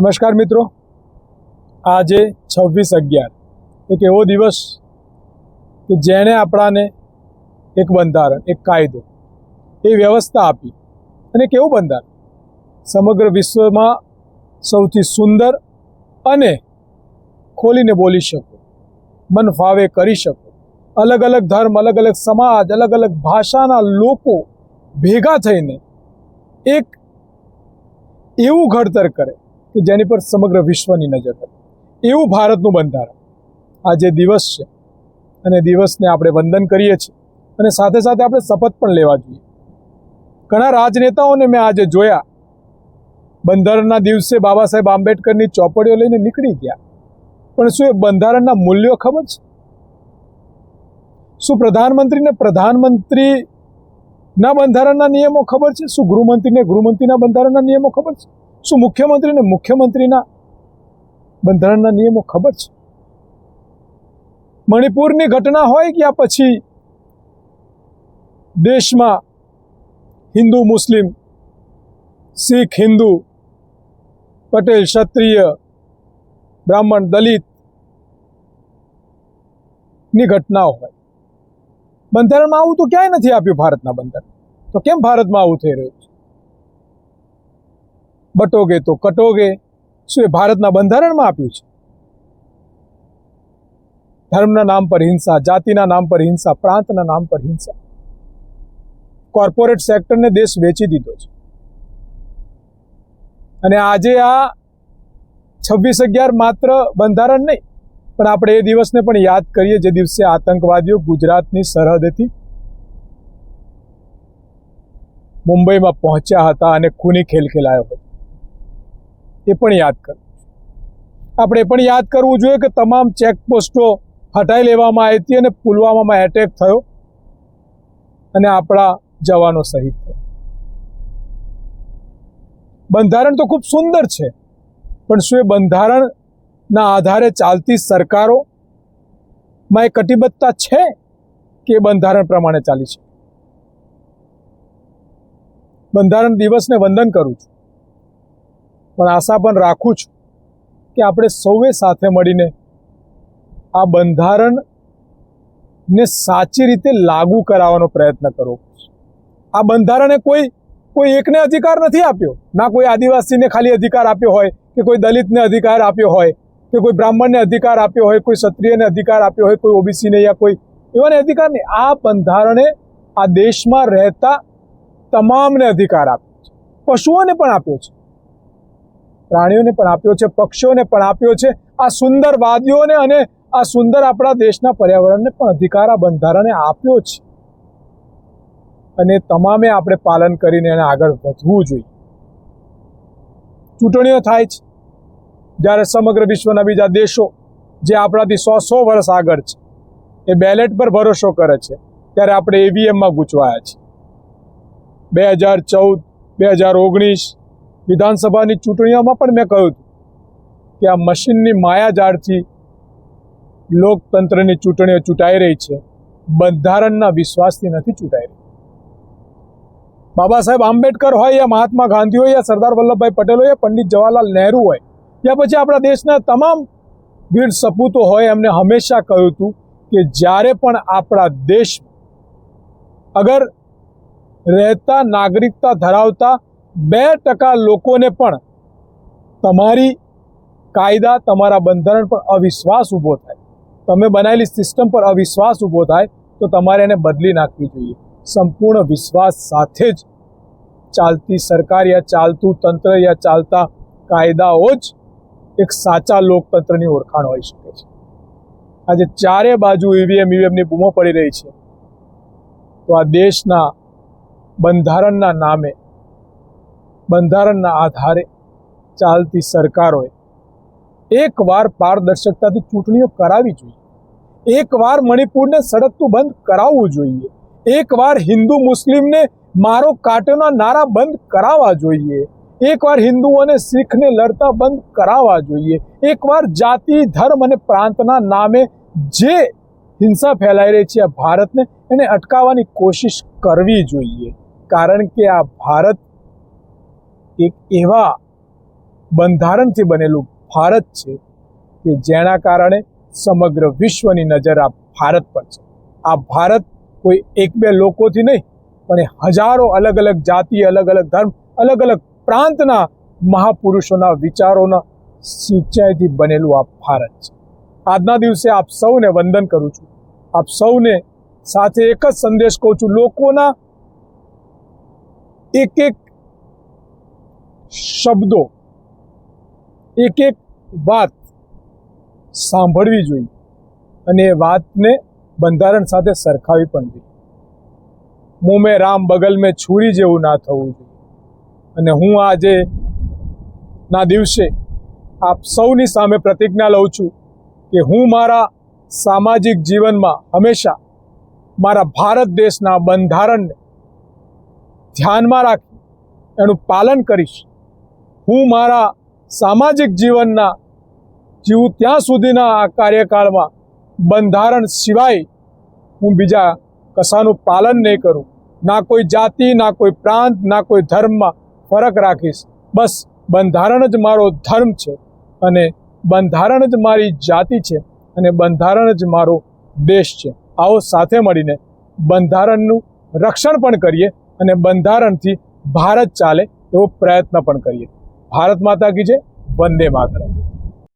નમસ્કાર મિત્રો. આજે છવ્વીસ અગિયાર. એક એવો દિવસ કે જેણે આપણાને એક બંધારણ, એક કાયદો, એ વ્યવસ્થા આપી. અને કેવું બંધારણ. સમગ્ર વિશ્વમાં સૌથી સુંદર અને ખોલીને બોલી શકો. મન ફાવે કરી શકો. અલગ અલગ ધર્મ, અલગ અલગ સમાજ, અલગ અલગ ભાષાના લોકો ભેગા થઈને એક એવું ઘડતર કરે. કે જેની પર સમગ્ર વિશ્વની નજર હતી. એવું ભારતનું બંધારણ. આ જે દિવસ છે. અને દિવસને આપણે વંદન કરીએ છીએ. અને સાથે સાથે આપણે શપથ પણ લેવા જોઈએ. ઘણા રાજનેતાઓને મેં આજે જોયા. બંધારણના દિવસે બાબા સાહેબ આંબેડકરની ચોપડીઓ લઈને નીકળી ગયા. પણ શું એ બંધારણના મૂલ્યો ખબર છે? શું પ્રધાનમંત્રીને પ્રધાનમંત્રી ના બંધારણના નિયમો ખબર છે? શું ગૃહમંત્રીને ગૃહમંત્રીના બંધારણના નિયમો ખબર છે? શું મુખ્યમંત્રીને મુખ્યમંત્રીના બંધારણના નિયમો ખબર છે? મણિપુરની ઘટના હોય કે પછી દેશમાં હિન્દુ, મુસ્લિમ, શીખ, હિન્દુ, પટેલ, ક્ષત્રિય, બ્રાહ્મણ, દલિતની ઘટનાઓ હોય. બંધારણમાં આવું તો ક્યાંય નથી આપ્યું ભારતના બંધારણ. તો કેમ ભારતમાં આવું થઈ રહ્યું છે? બટોગે તો કટોગે. શું એ ભારતના બંધારણમાં આપ્યું છે? ધર્મના નામ પર હિંસા, જાતિના નામ પર હિંસા, પ્રાંતના નામ પર હિંસા. કોર્પોરેટ સેક્ટરને દેશ વેચી દીધો છે. અને આજે આ છવ્વીસ અગિયાર માત્ર બંધારણ નહીં, પણ આપણે એ દિવસને પણ યાદ કરીએ જે દિવસે આતંકવાદીઓ ગુજરાતની સરહદેથી મુંબઈમાં પહોંચ્યા હતા અને ખૂની ખેલ ખેલાયો હતો. એ પણ યાદ કરવું આપણે પણ યાદ કરવું જોઈએ કે તમામ ચેકપોસ્ટો હટાવી લેવામાં આવી હતી અને પુલવામામાં એટેક થયો અને આપણા જવાનો શહીદ થયા. બંધારણ તો ખૂબ સુંદર છે, પણ શું એ બંધારણના આધારે ચાલતી સરકારો માં એ કટિબદ્ધતા છે કે બંધારણ પ્રમાણે ચાલી છે બંધારણ દિવસને વંદન કરું છું. પણ આશા પણ રાખું છું કે આપણે સૌએ સાથે મળીને આ બંધારણને સાચી રીતે લાગુ કરાવવાનો પ્રયત્ન કરવો આ બંધારણે કોઈ કોઈ એકને અધિકાર નથી આપ્યો. ના કોઈ આદિવાસીને ખાલી અધિકાર આપ્યો હોય કે કોઈ દલિતને અધિકાર આપ્યો હોય કે કોઈ બ્રાહ્મણને અધિકાર આપ્યો હોય, કોઈ ક્ષત્રિયને અધિકાર આપ્યો હોય, કોઈ ઓબીસીને યા કોઈ એવાને અધિકાર નહીં. આ બંધારણે આ દેશમાં રહેતા તમામને અધિકાર આપ્યો છે. પશુઓને પણ આપ્યો છે. પ્રાણીઓને પણ આપ્યો છે, પક્ષીઓને પણ આપ્યો છે. આ સુંદર વાદીઓને અને આ સુંદર આપણા દેશના પર્યાવરણને પણ અધિકાર આ બંધારણે આપ્યો છે. અને તમામે આપણે પાલન કરીને એને આગળ વધવું જોઈએ. ચૂંટણીઓ થાય છે. જ્યારે સમગ્ર વિશ્વના બીજા દેશો, જે આપણાથી સો સો વર્ષ આગળ છે, એ બેલેટ પર ભરોસો કરે છે, ત્યારે આપણે ઈવીએમમાં ગૂંચવાયા છે. બે હજાર ચૌદ, બે હજાર ઓગણીસ વિધાનસભાની ચૂંટણીઓમાં પણ મેં કહ્યું હતું કે આ મશીનની માયાજાળથી લોકતંત્રની ચૂંટણીઓ ચૂંટાઈ રહી છે. બંધારણના વિશ્વાસથી નથી ચૂંટાઈ રહી. બાબા સાહેબ આંબેડકર હોય યા મહાત્મા ગાંધી હોય યા સરદાર વલ્લભભાઈ પટેલ હોય પંડિત જવાહરલાલ નહેરુ હોય, યા પછી આપણા દેશના તમામ વીર સપૂતો હોય, એમને હંમેશા કહ્યું હતું કે જ્યારે પણ આપણા દેશ અગર રહેતા, નાગરિકતા ધરાવતા બે ટકા લોકોને પણ તમારી કાયદા, તમારા બંધારણ પર અવિશ્વાસ ઊભો થાય. તમે બનાવેલી સિસ્ટમ પર અવિશ્વાસ ઊભો થાય તો તમારે એને બદલી નાખવી જોઈએ. સંપૂર્ણ વિશ્વાસ સાથે જ ચાલતી સરકાર યા ચાલતું તંત્ર યા ચાલતા કાયદાઓ જ એક સાચા લોકતંત્રની ઓળખાણ હોઈ શકે છે. આજે ચારે બાજુ ઈવીએમ ઈવીએમની બૂમો પડી રહી છે. તો આ દેશના બંધારણના નામે બંધારણના આધારે ચાલતી સરકારોએ એકવાર પારદર્શકતાથી ચૂંટણીઓ કરાવી જોઈએ. એકવાર મણિપુરને સડકતું બંધ કરાવવું જોઈએ. એકવાર હિન્દુ મુસ્લિમને મારો કાટોના નારા બંધ કરાવવા જોઈએ. એકવાર હિન્દુ અને શીખને લડતા બંધ કરાવવા જોઈએ. એકવાર જાતિ, ધર્મ અને પ્રાંતના નામે જે હિંસા ફેલાઈ રહી છે આ ભારતને એને અટકાવવાની કોશિશ કરવી જોઈએ. કારણ કે આ ભારત એક એવા બંધારણથી બનેલું ભારત છે કે જેના કારણે સમગ્ર વિશ્વની નજર આ ભારત પર છે. આ ભારત કોઈ એક બે લોકોથી નહીં, પણ હજારો અલગ અલગ જાતિ, અલગ અલગ ધર્મ, અલગ અલગ પ્રાંતના મહાપુરુષોના વિચારોના સિંચાઈથી બનેલું આ ભારત છે. આજના દિવસે આપ સૌને વંદન કરું છું. આપ સૌને સાથે એક જ સંદેશ કહું છું. લોકોના એક એક શબ્દો, એક એક વાત સાંભળવી જોઈએ અને એ વાતને બંધારણ સાથે સરખાવી પણ જોઈએ. મું મેં રામ બગલ મેં છુરી જેવું ના થવું જોઈએ. અને હું આજે ના દિવસે આપ સૌની સામે પ્રતિજ્ઞા લઉં છું કે હું મારા સામાજિક જીવનમાં હંમેશા મારા ભારત દેશના બંધારણને ધ્યાનમાં રાખી એનું પાલન કરીશ. હું મારા સામાજિક જીવનના જીવું ત્યાં સુધીના આ કાર્યકાળમાં બંધારણ સિવાય હું બીજા કશાનું પાલન નહીં કરું. ના કોઈ જાતિ, ના કોઈ પ્રાંત, ના કોઈ ધર્મમાં ફરક રાખીશ. બસ, બંધારણ જ મારો ધર્મ છે અને બંધારણ જ મારી જાતિ છે અને બંધારણ જ મારો દેશ છે. આવો સાથે મળીને બંધારણનું રક્ષણ પણ કરીએ અને બંધારણથી ભારત ચાલે એવો પ્રયત્ન પણ કરીએ. ભારત માતા કી છે વંદે માતરમ.